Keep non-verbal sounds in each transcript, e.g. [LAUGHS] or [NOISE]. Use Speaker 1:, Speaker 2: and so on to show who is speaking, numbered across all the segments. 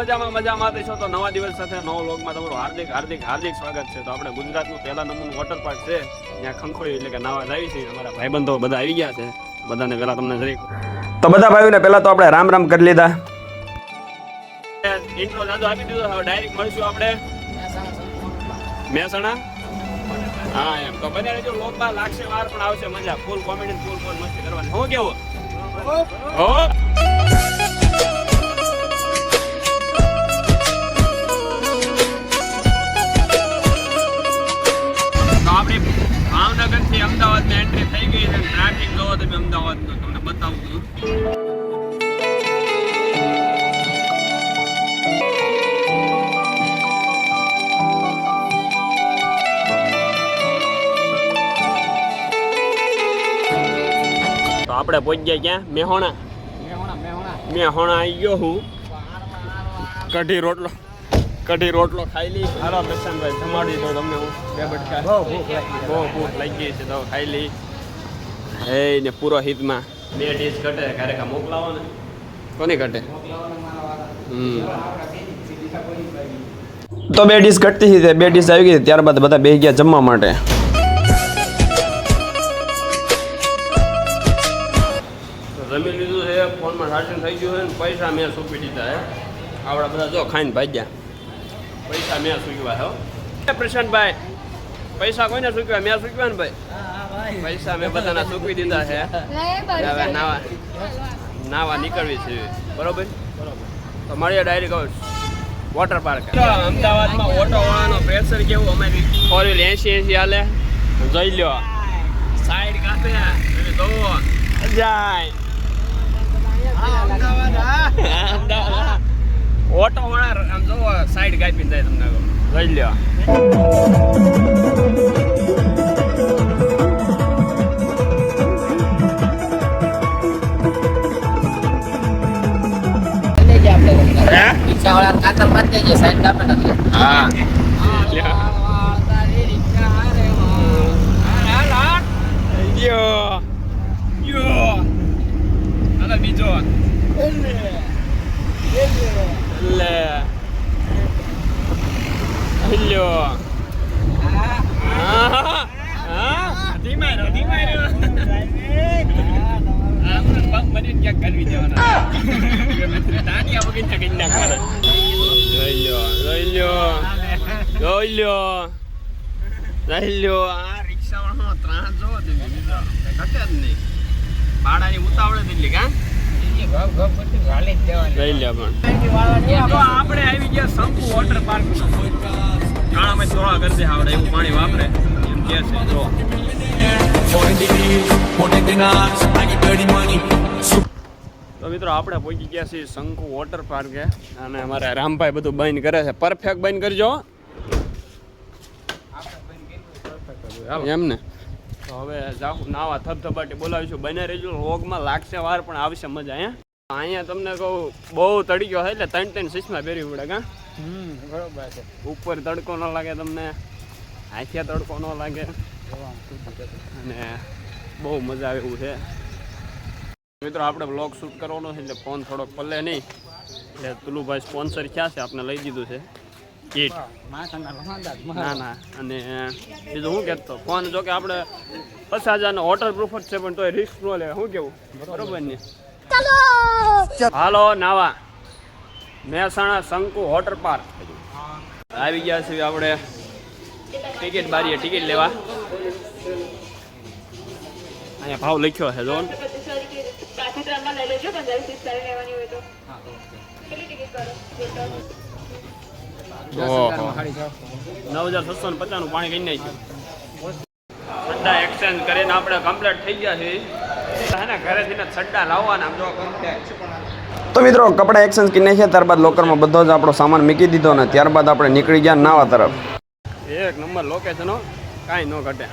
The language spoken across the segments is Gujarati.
Speaker 1: મજામાં મજામાં. છો તો નવા દિવસ સાથે નવા વ્લોગમાં તમારું હાર્દિક હાર્દિક હાર્દિક સ્વાગત છે. તો આપણે ગુજરાતનું પહેલા નંબરનું વોટર પાર્ક છે. ત્યાં ખંખોળી એટલે કે નાવા આવી છે. અમારા ભાઈબંધો બધા આવી ગયા છે. બધાને પહેલા તમને જરી
Speaker 2: તો બધા ભાઈઓને પહેલા તો આપણે રામ રામ કરી લીધા.
Speaker 1: ઇન્ટ્રો જાજો આપી દીધો. હવે ડાયરેક્ટ મળશું આપણે. મહેસાણા? હા એમ. તો બને રહેજો વ્લોગમાં. લાગશે વાર પણ આવશે મજા. ફૂલ કોમેડી ફૂલ ફૂલ મસ્તી કરવાની. હું કેવું? હો? થી અમદાવાદની એન્ટ્રી થઈ ગઈ છે ટ્રાફિક જોવો તમે અમદાવાદ નો તમને બતાવું છું તો આપણે પહોંચી ગયા ક્યાં મેહોણા મેહોણા આવી ગયો હું કઢી રોટલો કઢી રોટલો ખાઈ લઈ. હારો પ્રશાંતભાઈ જમાડી દો તમને હું બે બટકા બહુ ભૂખ લાગી ગઈ છે તો ખાઈ લઈ. હે ને પુરોહિતમાં બે ડીશ ઘટે ક્યારેક આ મોકલાવો ને? કોની ઘટે? હમ.
Speaker 2: તો બે ડીશ ઘટતી હતી બે ડીશ આવી ગઈ ત્યારબાદ બધા બે ગયા જમવા માટે.
Speaker 1: જમી લીધું છે ફોનમાં ચાર્જિંગ થઈ ગયું છે ને પૈસા મેં સોંપી દીધા હે આવડા બધા જો ખાઈને ભાગ્યા. પૈસા મેં સૂકવ્યા હો. એ પ્રશાંતભાઈ પૈસા કોઈને સૂકવ્યા? મેં સૂકવ્યા ને ભાઈ? પૈસા મેં બધાના સૂકવી દીધા છે. હવે નાવા નાવા નીકળવી છે. બરોબર? તો મળીએ ડાયરેક્ટ વોટર પાર્ક અમદાવાદમાં ઓટો વાળાનો પ્રેશર કેવું? અમારી ફોર વ્હીલ એસી એસી હાલે. જોઈ લ્યો. સાઈડ કાપે. જોવો. જાય. અમદાવાદ ઓટો વાળા આમ જોવો સાઈડ કાપીને જાય તમને કહું. જોઈ લ્યો હે? હા લ્યો. યો યો હાલો બીજો લે લ્યો હા હા ધીમા રહ્યો ધીમા રહ્યો બનીને ક્યાંક કરવી દેવાના તાનિયા વગર કરી નાખવાના જોઈ લ્યો જોઈ લ્યો જોઈ લ્યો જોઈ લ્યો આ રિક્ષાવાળાનો ત્રાસ જોવો તમે બીજો ઉતાવળે એટલી કા આપણે આવી ગયા શંકુ વોટર પાર્ક મેં થોડા કરશે આવડે એવું પાણી વાપરે એમ કે છે તો મિત્રો આપણે પહોંચી ગયા છીએ શંકુ વોટર પાર્કે અને અમારે રામભાઈ બધું બંધ કરે છે. પરફેક્ટ બંધ કરજો. એમ ને તો હવે જાઉં નાવા થપથપાટી બોલાવીશું. બને રહેજો રોગમાં લાગશે વાર પણ આવશે મજા અહીંયા અહીંયા તમને કહું બહુ તડક્યો છે એટલે ત્રણ ત્રણ સીસમાં પહેરવી પડે કા ઉપર તડકો ન લાગે તમને હાથિયા તડકો ન લાગે. અને બહુ મજા આવે એવું છે. મિત્રો આપણે બ્લોગ શૂટ કરવાનો છે એટલે ફોન થોડોક પલ્લે નહીં. એટલે તુલુભાઈ સ્પોન્સર ક્યાં છે? આપણે લઈ દીધું છે. કીટ ના ના. અને બીજું શું કહેતો ફોન જો કે આપણે પચાસ હજારનો વોટર પ્રૂફ જ છે પણ તોય રિસ્ક ન લે. શું કેવું? બરોબર ને? હાલો નાવા. મહેસાણા શંકુ વોટર પાર્ક આવી ગયા છીએ આપણે. ટિકિટ બારીએ ટિકિટ લેવા. અહીંયા ભાવ લખ્યો છે જો નવ હજાર છસો ને પચાસ પાણી કઈ નાખ્યું. છડ્ડા એક્સચેન્જ કરીને આપણે કમ્પ્લીટ થઈ ગયા છે હે ઘરેથી છડ્ડા લાવવાના જો complete.
Speaker 2: તો મિત્રો કપડા એક્સચેન્જ કરી નાખ્યા ત્યારબાદ લોકરમાં બધો જ આપણો સામાન મૂકી દીધો ને ત્યારબાદ આપણે નીકળી ગયા નાવા તરફ.
Speaker 1: એક નંબર લોકેશનો કાંઈ ન ઘટે.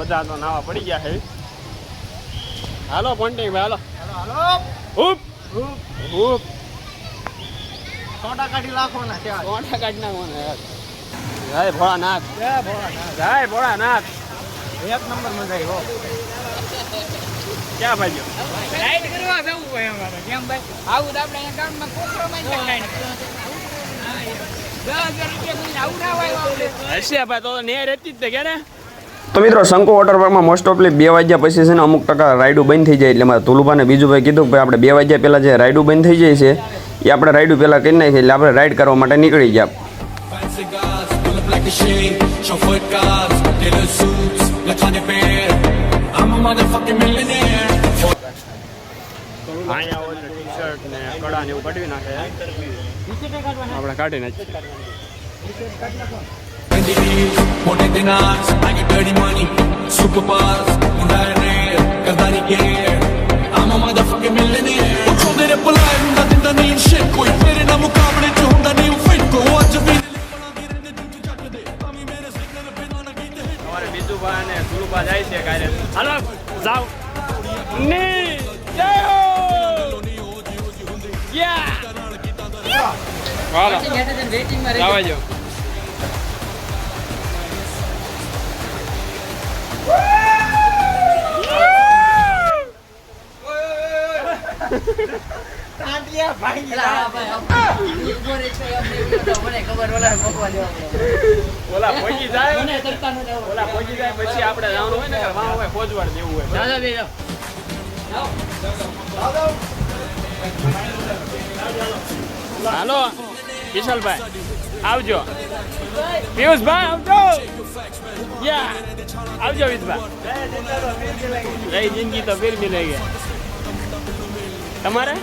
Speaker 1: બધા તો નાવા પડી ગયા છે. હાલો પોન્ટિંગ ભાઈ હાલો. હુપ હુપ
Speaker 3: સોટા કાઢી નાખવાના છે.
Speaker 1: કોટા કાઢી નાખવાના જય ભોળાનાથ.
Speaker 3: જય ભોળાનાથ.
Speaker 1: જય ભોળાનાથ.
Speaker 3: એક નંબર મજા આવી હો.
Speaker 1: ક્યાં ભાઈ
Speaker 4: રાઈડ કરવા જવું હોય અમારે. કેમ ભાઈ? આવું આપણે અહીંયા ગામમાં. હા, એ. દસ હજાર રૂપિયા આવું ના હોય
Speaker 1: હશે ભાઈ તો ને રહેતી જ તે કે ને
Speaker 2: તો મિત્રો શંકુ વોટર પાર્કમાં મોસ્ટ ઓફલી બે વાગ્યા પછી છે ને અમુક ટકા રાઈડો બંધ થઈ જાય એટલે મારે તુલુભાને બીજું ભાઈ કીધું કે ભાઈ આપણે બે વાગ્યા પહેલાં જે રાઈડું બંધ થઈ જાય છે એ આપણે રાઈડો પહેલાં કરી નાખીએ એટલે આપણે રાઈડ કરવા માટે નીકળી ગયા.
Speaker 1: આપણે કાઢી નાખીએ.
Speaker 5: મોટે દિનાર્સ, I get dirty money. Superpowers, ઊંડા રે, કરદારી કે. I'm a motherfucking millionaire. ਉਹ ਚੋਦੇ ਰੇ ਬੁਲਾਏ ਹੁੰਦਾ ਦਿੰਦਾ ਨਹੀਂ shit ਕੋਈ ਮੇਰੇ ਨਾਲ ਮੁਕਾਬਲੇ ਚ ਹੁੰਦਾ ਨਹੀਂ ਫਿੱਟ ਕੋ ਅੱਜ ਵੀ
Speaker 1: તમારે બીજું ને સુરુભા જાય છે કાલે હાલો જાઓ ની જાઓ યા હાલો જાવા જાય જાય હાલો, વિશાલભાઈ, આવજો. પિયુષભાઈ, આવજો. યા, આવજો વિશભાઈ રહી જિંદગી, તો ફિર મિલેગે. તમારે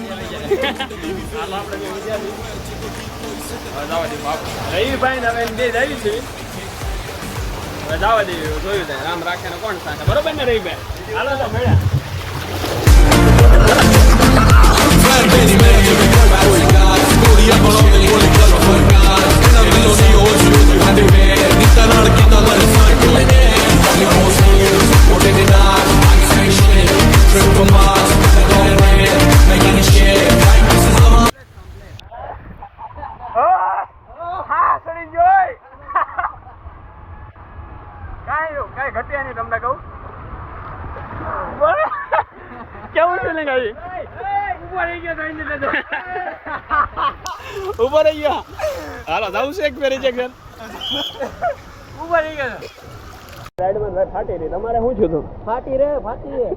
Speaker 1: રવિભાઈ હવે બે જઈ છે જવા દઈએ જોયું થાય રામ રાખે કોણ સાથે બરોબર ને રવિભાઈ હાલો તો મળ્યા કાંઈ ઘટ્યા નહીં તમને કહું. [LAUGHS] કેવું ફિલિંગ આવી? ઊભો રહી ગયો [LAUGHS] ઊભો રહી ગયો. હાલો જવું છે એક ફેરી છે ઘર ઊભો રહી ગયો. ફાટી રહી. તમારે શું થયું
Speaker 3: ફાટી રે ફાટી રે.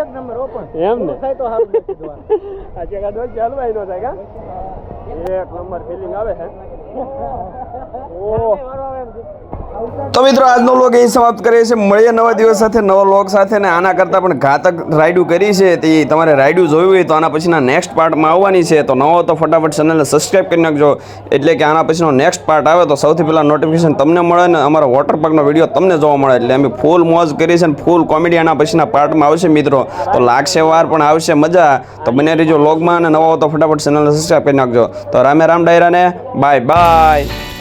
Speaker 3: એક નંબર ઓપન.
Speaker 1: એમ ને?
Speaker 3: થાય તો સારું [LAUGHS]
Speaker 1: આ કાં નો થાય કા? એક નંબર ફિલિંગ આવે છે. ઓહ.
Speaker 3: આવે એમ છે.
Speaker 2: તો મિત્રો, આજનો લોગ એ સમાપ્ત કરીએ છીએ. મળીએ નવા દિવસ સાથે, નવા લોગ સાથે ને આના કરતાં પણ ઘાતક રાઈડું કરી છે. તે તમારે રાઈડું જોયું હોય તો આના પછીના નેક્સ્ટ પાર્ટમાં આવવાની છે. તો નવો તો ફટાફટ ચેનલને સબસ્ક્રાઈબ કરી નાખજો. એટલે કે આના પછીનો નેક્સ્ટ પાર્ટ આવે તો સૌથી પહેલાં નોટિફિકેશન તમને મળે ને અમારો વોટર પાર્કનો વીડિયો તમને જોવા મળે. એટલે અમે ફૂલ મોજ કરી છે અને ફૂલ કોમેડી આના પછીના પાર્ટમાં આવશે મિત્રો. તો લાગશે વાર, પણ આવશે મજા. તો બને રહીજો લોગમાં અને નવો તો ફટાફટ ચેનલને સબસ્ક્રાઈબ કરી નાખજો. તો રામે રામ ડાયરાને બાય બાય